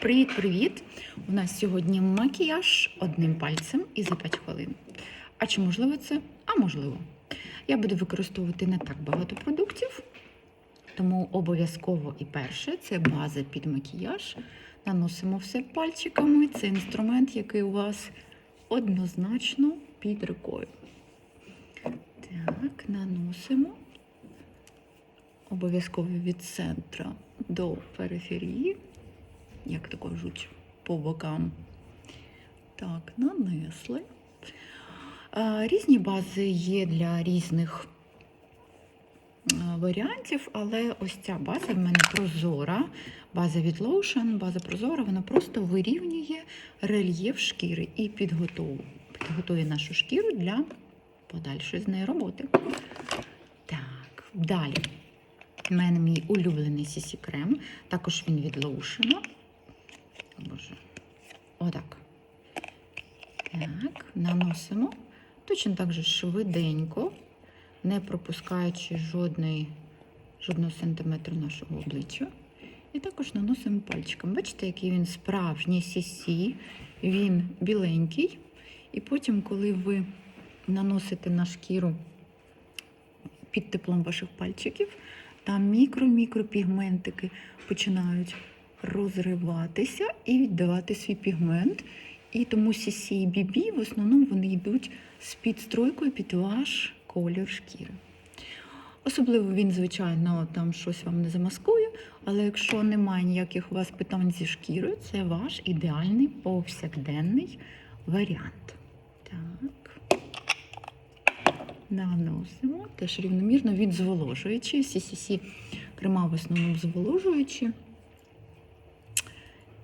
Привіт-привіт! У нас сьогодні макіяж одним пальцем і за 5 хвилин. А чи можливо це? А можливо. Я буду використовувати не так багато продуктів, тому обов'язково і перше це база під макіяж. Наносимо все пальчиками. Це інструмент, який у вас однозначно під рукою. Так, наносимо. Обов'язково від центра до периферії, як то кажуть, по бокам. Так, нанесли. Різні бази є для різних варіантів, але ось ця база в мене прозора. База від Lotion, база прозора, вона просто вирівнює рельєф шкіри і підготує нашу шкіру для подальшої з нею роботи. Так, далі. У мене мій улюблений CC крем. Також він від Lotion. Боже. Отак. Так, наносимо. Точно так же швиденько, не пропускаючи жодної, жодного сантиметру нашого обличчя. І також наносимо пальчиком. Бачите, який він справжній CC, він біленький. І потім, коли ви наносите на шкіру під теплом ваших пальчиків, там мікро-мікропігментики починають розриватися і віддавати свій пігмент. І тому CC і BB в основному вони йдуть з підстройкою під ваш колір шкіри. Особливо він, звичайно, там щось вам не замаскує, але якщо немає ніяких у вас питань зі шкірою, це ваш ідеальний повсякденний варіант. Так. Наносимо теж рівномірно від зволожуючи. Крема в основному зволожуючі.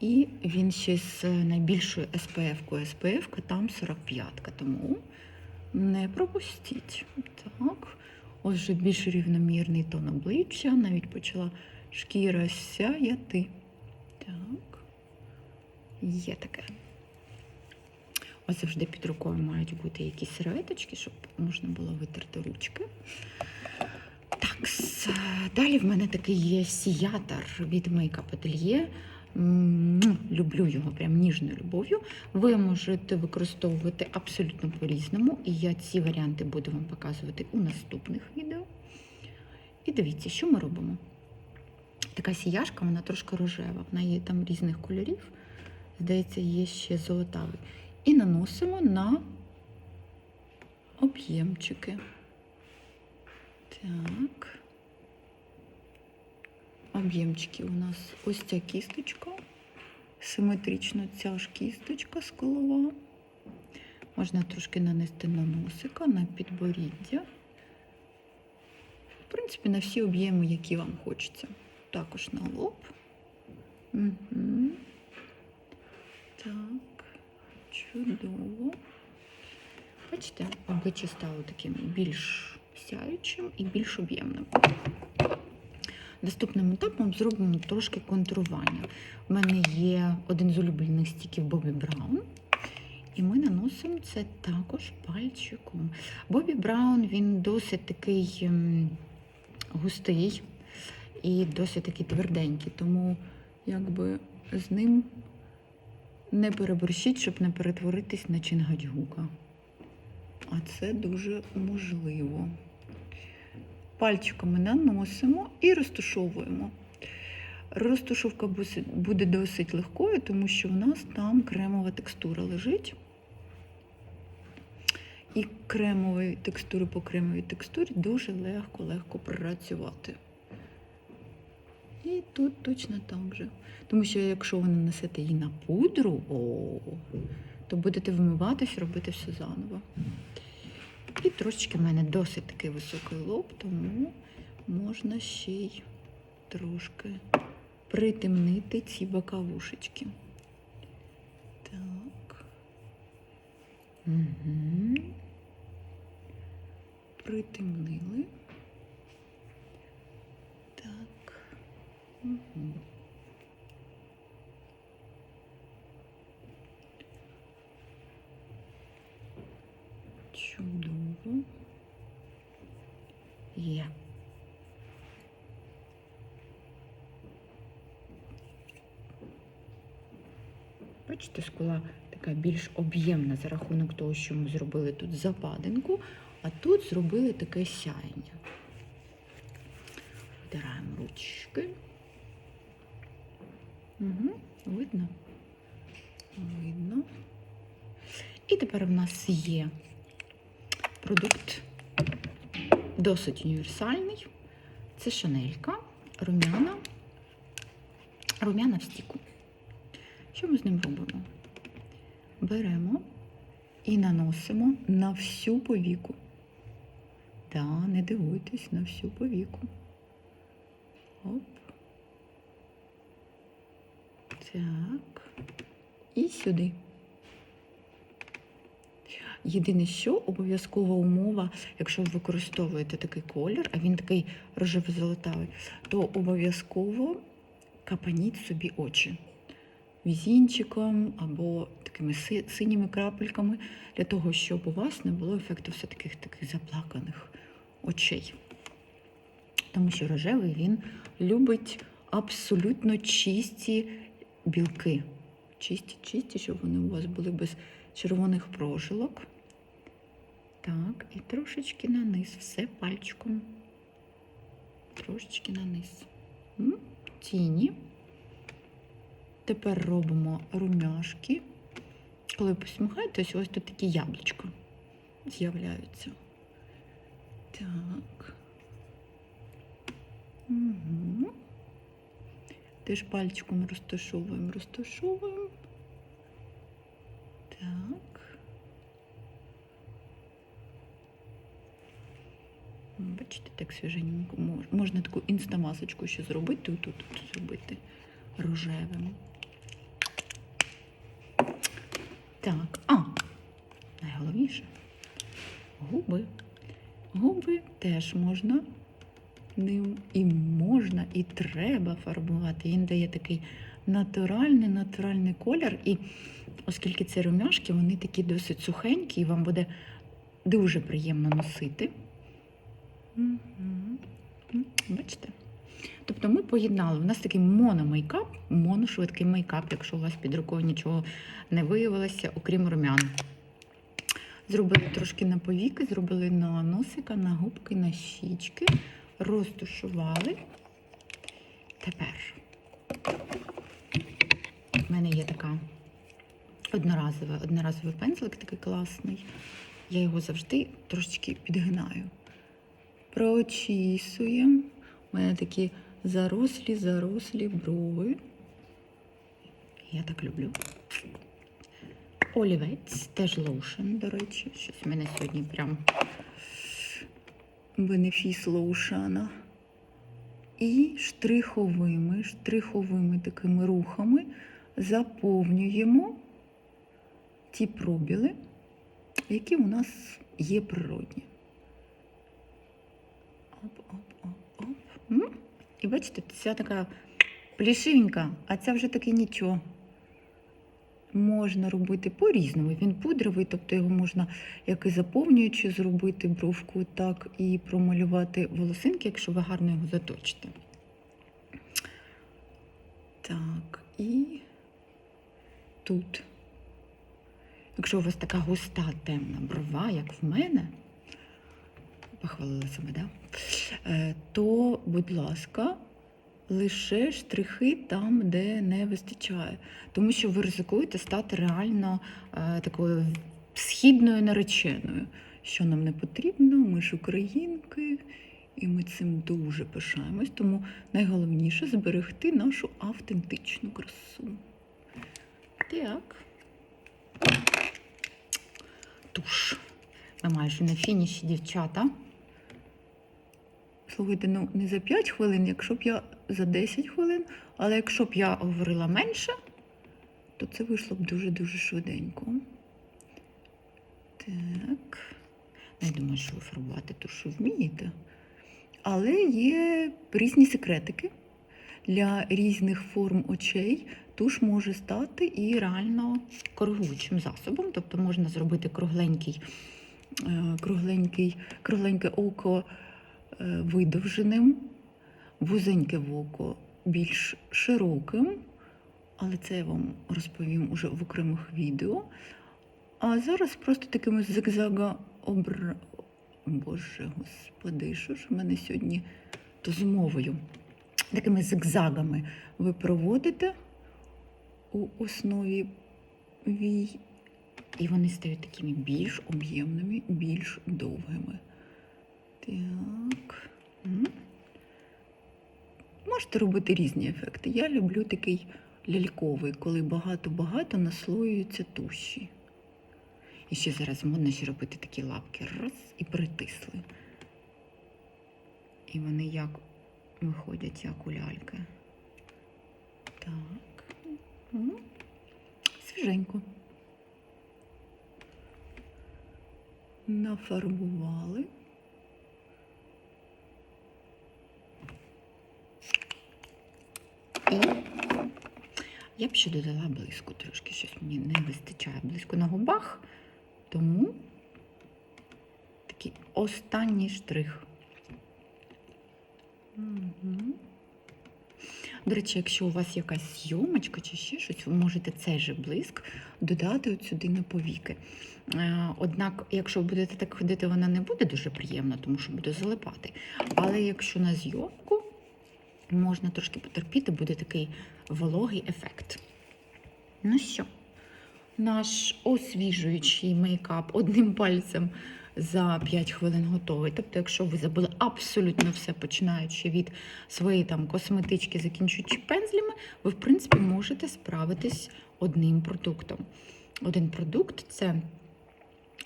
І він ще з найбільшою SPF-кою. SPF там 45-ка. тому не пропустіть. Так. Ось вже більш рівномірний тон обличчя, навіть почала шкіра сяяти. Так, є таке. Ось завжди під рукою мають бути якісь серветочки, щоб можна було витерти ручки. Так, далі в мене такий є сіятор від Makeup Atelier. Люблю його прям ніжною любов'ю. Ви можете використовувати абсолютно по-різному, і я ці варіанти буду вам показувати у наступних відео. І дивіться, що ми робимо. Така сіяшка, вона трошки рожева, вона є там різних кольорів. Здається, є ще золотавий. І наносимо на об'ємчики. Так. Об'ємчики у нас ось ця кісточка. Симетрично ця ж кісточка сколова. Можна трошки нанести на носика, на підборіддя. В принципі, на всі об'єми, які вам хочеться. Також на лоб. Угу. Так, чудово. Бачите, обличчя стало таким більш сяючим і більш об'ємним. Наступним етапом зробимо трошки контурування. У мене є один з улюблених стіків Бобі Браун. І ми наносимо це також пальчиком. Бобі Браун він досить такий ем, густий і досить такий тверденький, тому якби з ним не переборщіть, щоб не перетворитись на чингачгука. А це дуже можливо. Пальчиками наносимо і розтушовуємо. Розтушовка буде досить легкою, тому що в нас там кремова текстура лежить. І кремової текстури по кремовій текстурі дуже легко-легко працювати. І тут точно так же. Тому що якщо ви нанесете її на пудру, о, то будете вмиватись, робити все заново. І трошечки в мене досить такий високий лоб, тому можна ще й трошки притемнити ці боковушечки. Так. Угу. Притемнили. Так. Угу. Чудово. Є. Бачите, скула така більш об'ємна за рахунок того, що ми зробили тут западинку, а тут зробили таке сяєння. Витираємо ручки. Угу, видно? Видно. І тепер в нас є продукт досить універсальний. Це шанелька, румяна, румяна в стіку. Що ми з ним робимо? Беремо і наносимо на всю повіку. Да, не дивуйтесь на всю повіку. Оп. Так. І сюди. Єдине, що обов'язкова умова, якщо ви використовуєте такий колір, а він такий рожево-золотавий, то обов'язково капаніть собі очі візінчиком або такими синіми крапельками, для того, щоб у вас не було ефекту все таких таких заплаканих очей. Тому що рожевий він любить абсолютно чисті білки. Чисті, чисті, щоб вони у вас були без червоних прожилок. Так, і трошечки на низ, все пальчиком. Трошечки на низ. Тіні. Тепер робимо румяшки. Коли посміхаєтесь, ось тут такі яблучка з'являються. Так. Угу. Теж пальчиком розташовуємо, розташовуємо. Так. Бачите, так свіженько. Можна таку інстамасочку ще зробити, тут, зробити рожевим. Так, а, найголовніше губи. Губи теж можна ним і можна, і треба фарбувати. Він дає такий натуральний, натуральний колір. І оскільки це румяшки, вони такі досить сухенькі, і вам буде дуже приємно носити. Бачите? Тобто ми поєднали. У нас такий мономейкап, моношвидкий мейкап, якщо у вас під рукою нічого не виявилося, окрім румян. Зробили трошки на повіки, зробили на носика, на губки, на щічки, розтушували. Тепер в мене є така одноразова, одноразовий пензлик, такий класний. Я його завжди трошечки підгинаю. Прочісуємо. У мене такі зарослі, зарослі брови. Я так люблю. Олівець, теж лоушен, до речі. Щось в мене сьогодні прям бенефіс лоушана. І штриховими, штриховими такими рухами заповнюємо ті пробіли, які у нас є природні. Оп, оп, оп, оп. М? І бачите, ця така плішивенька, а ця вже таки нічого. Можна робити по-різному. Він пудровий, тобто його можна як і заповнюючи зробити бровку, так і промалювати волосинки, якщо ви гарно його заточите. Так, і тут. Якщо у вас така густа темна брова, як в мене, похвалила себе, да? Е, то, будь ласка, лише штрихи там, де не вистачає. Тому що ви ризикуєте стати реально е, такою східною нареченою. Що нам не потрібно, ми ж українки, і ми цим дуже пишаємось. Тому найголовніше зберегти нашу автентичну красу. Так. Туш. Ми майже на фініші, дівчата. Слухайте, ну не за 5 хвилин, якщо б я за 10 хвилин, але якщо б я говорила менше, то це вийшло б дуже-дуже швиденько. Так. Не думаю, що ви фарбувати тушу вмієте. Але є різні секретики. Для різних форм очей туш може стати і реально коригуючим засобом. Тобто можна зробити кругленький, е, кругленький, кругленьке око видовженим, вузеньке в око більш широким, але це я вам розповім уже в окремих відео. А зараз просто такими зигзага обра... Боже, господи, що ж в мене сьогодні то з мовою? Такими зигзагами ви проводите у основі вій, і вони стають такими більш об'ємними, більш довгими. Так. Можете робити різні ефекти. Я люблю такий ляльковий, коли багато-багато наслоюються туші. І ще зараз модно ще робити такі лапки. Раз і притисли. І вони як виходять, як у ляльки. Так. Свіженько. Нафарбували. І я б ще додала блиску трошки, щось мені не вистачає блиску на губах, тому такий останній штрих. Мгм. До речі, якщо у вас якась зйомочка чи ще щось, ви можете цей же блиск додати от сюди на повіки. Е, Однак, якщо будете так ходити, вона не буде дуже приємна, тому що буде залипати. Але якщо на зйомку, можна трошки потерпіти, буде такий вологий ефект. Ну що, наш освіжуючий мейкап одним пальцем за 5 хвилин готовий. Тобто, якщо ви забули абсолютно все, починаючи від своєї там косметички, закінчуючи пензлями, ви, в принципі, можете справитись одним продуктом. Один продукт це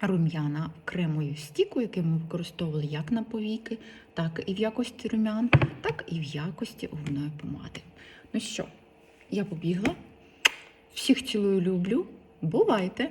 рум'яна кремою стіку, який ми використовували як на повіки, так і в якості рум'ян, так і в якості губної помади. Ну що, я побігла. Всіх цілую, люблю. Бувайте!